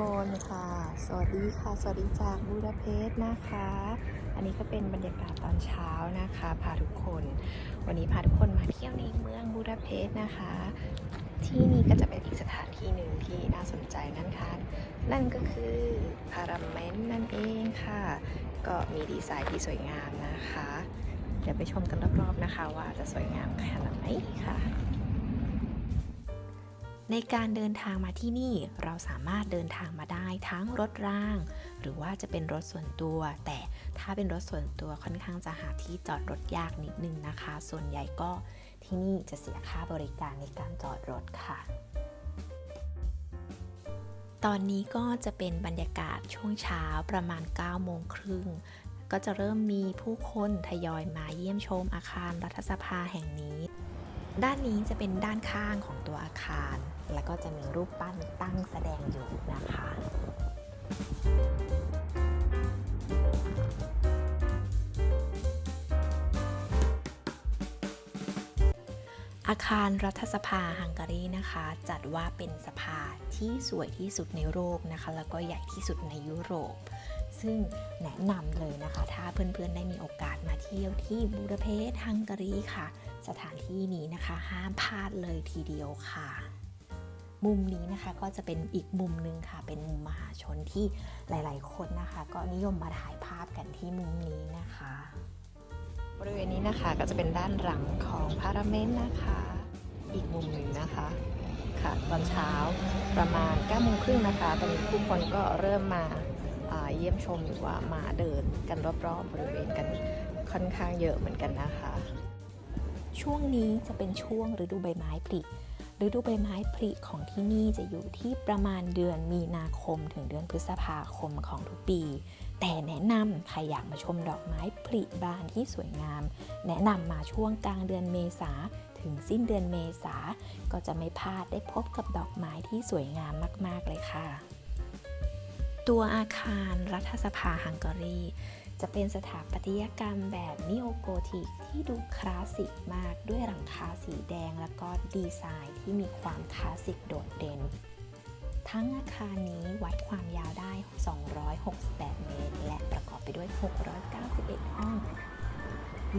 สวัสดีค่ะ สวัสดีจากบูดาเปสต์นะคะ อันนี้ก็เป็นบรรยากาศตอนเช้านะคะพาทุกคน วันนี้พาทุกคนมาเที่ยวในเมืองบูดาเปสต์นะคะ ที่นี่ก็จะเป็นอีกสถานที่หนึ่งที่น่าสนใจนั่นค่ะนั่นก็คือพาราเมนต์นั่นเองค่ะ ก็มีดีไซน์ที่สวยงามนะคะ เดี๋ยวไปชมกันรอบๆนะคะ ว่าจะสวยงามขนาดไหนค่ะ ในการเดินทางมาที่นี่เราสามารถเดินทางมาได้ทั้งรถราง หรือว่าจะเป็นรถส่วนตัว แต่ถ้าเป็นรถส่วนตัวค่อนข้างจะหาที่จอดรถยากนิดนึงนะคะ ส่วนใหญ่ก็ที่นี่จะเสียค่าบริการในการจอดรถค่ะ ตอนนี้ก็จะเป็นบรรยากาศช่วงเช้าประมาณ 9 โมงครึ่งก็จะเริ่มมีผู้คนทยอยมาเยี่ยมชมอาคารรัฐสภาแห่งนี้ ด้านนี้จะเป็นด้านข้างของตัวอาคาร แล้วก็จะมีรูปปั้นตั้งแสดงอยู่นะคะอาคารรัฐสภาฮังการีนะคะ จัดว่าเป็นสภาที่สวยที่สุดในโลกนะคะ แล้วก็ใหญ่ที่สุดในยุโรป ซึ่งแนะนำเลยนะคะ ถ้าเพื่อนๆได้มีโอกาสมาเที่ยวที่บูดาเปสต์ฮังการีค่ะ สถานที่นี้นะคะห้ามพลาดเลยทีเดียวค่ะ มุมนี้นะคะก็จะเป็นอีกมุมหนึ่งค่ะ เป็นมุมมหาชนที่หลายๆ คนนะคะ ก็นิยมมาถ่ายภาพกันที่มุมนี้นะคะ บริเวณนี้นะคะก็จะเป็นด้านหลังของพาราเมนต์นะคะ อีกมุมหนึ่งนะคะค่ะตอนเช้าประมาณ9โมงครึ่งนะคะ ตอนนี้ผู้คนก็เริ่มมา เยี่ยมชมหรือว่ามาเดินกันรอบๆบริเวณกันค่อนข้างเยอะเหมือนกันนะคะ ช่วงนี้จะเป็นช่วงฤดูใบไม้ผลิฤดูใบไม้ผลิของที่นี่จะอยู่ที่ประมาณเดือนมีนาคมถึงเดือนพฤษภาคมของทุกปี แต่แนะนำใครอยากมาชมดอกไม้ผลิบานที่สวยงาม แนะนำมาช่วงกลางเดือนเมษาถึงสิ้นเดือนเมษาก็จะไม่พลาดได้พบกับดอกไม้ที่สวยงามมาก ๆ เลยค่ะ ตัวอาคารรัฐสภาฮังการี จะเป็นสถาปัตยกรรมแบบนิโอโกธิกที่ดูคลาสสิกมากด้วยหลังคาสีแดงแล้วก็ดีไซน์ที่มีความคลาสสิกโดดเด่น ทั้งอาคารนี้วัดความยาวได้ 268 เมตร และประกอบไปด้วย 691 ห้อง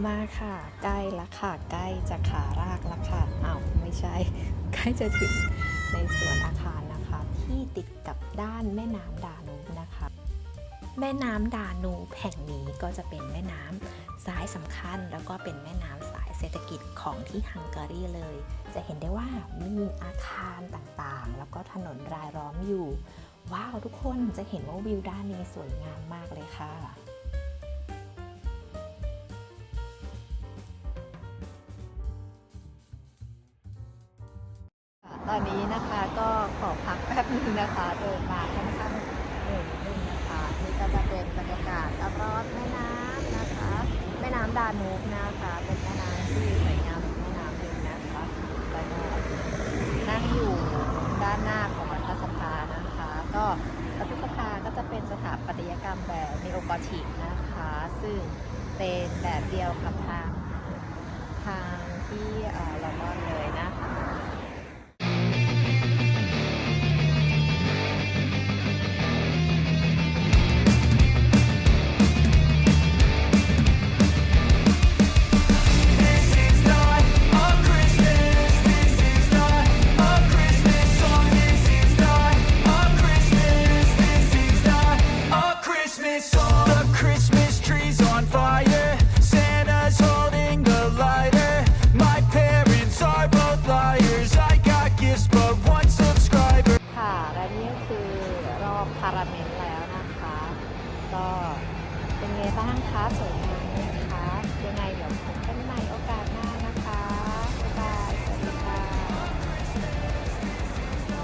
มาค่ะ ใกล้ละค่ะใกล้จะขารากละค่ะอ้าวไม่ใช่ ใกล้จะถึงในส่วนอาคารนะคะที่ติดกับด้านแม่น้ำดาน แม่น้ำดานูบแห่งนี้ก็จะเป็นแม่น้ำสายสำคัญ แล้วก็เป็นแม่น้ำสายเศรษฐกิจของที่ฮังการีเลย จะเห็นได้ว่ามีอาคารต่างๆ แล้วก็ถนนรายล้อมอยู่ ว้าวทุกคนจะเห็นว่าวิวด้านนี้สวยงามมากเลยค่ะตอนนี้นะคะก็ขอพักแป๊บนึงนะคะเดินมาค่อนข้าง ก็จะเป็นบรรยากาศรอบแม่น้ำนะคะ แม่น้ำดานูบนะคะ เป็นแม่น้ำที่สวยงามแม่น้ำหนึ่งนะคะแล้วก็นั่งอยู่ด้านหน้าของรัฐสภานะคะ ก็รัฐสภาก็จะเป็นสถาปัตยกรรมแบบนีโอกอธิกนะคะ ซึ่งเป็นแบบเดียวกับทางทางที่เอ่อลอนดอนเลยนะคะ บ้างคะสวยงามไหมคะยังไงเดี๋ยวพบกันใหม่โอกาส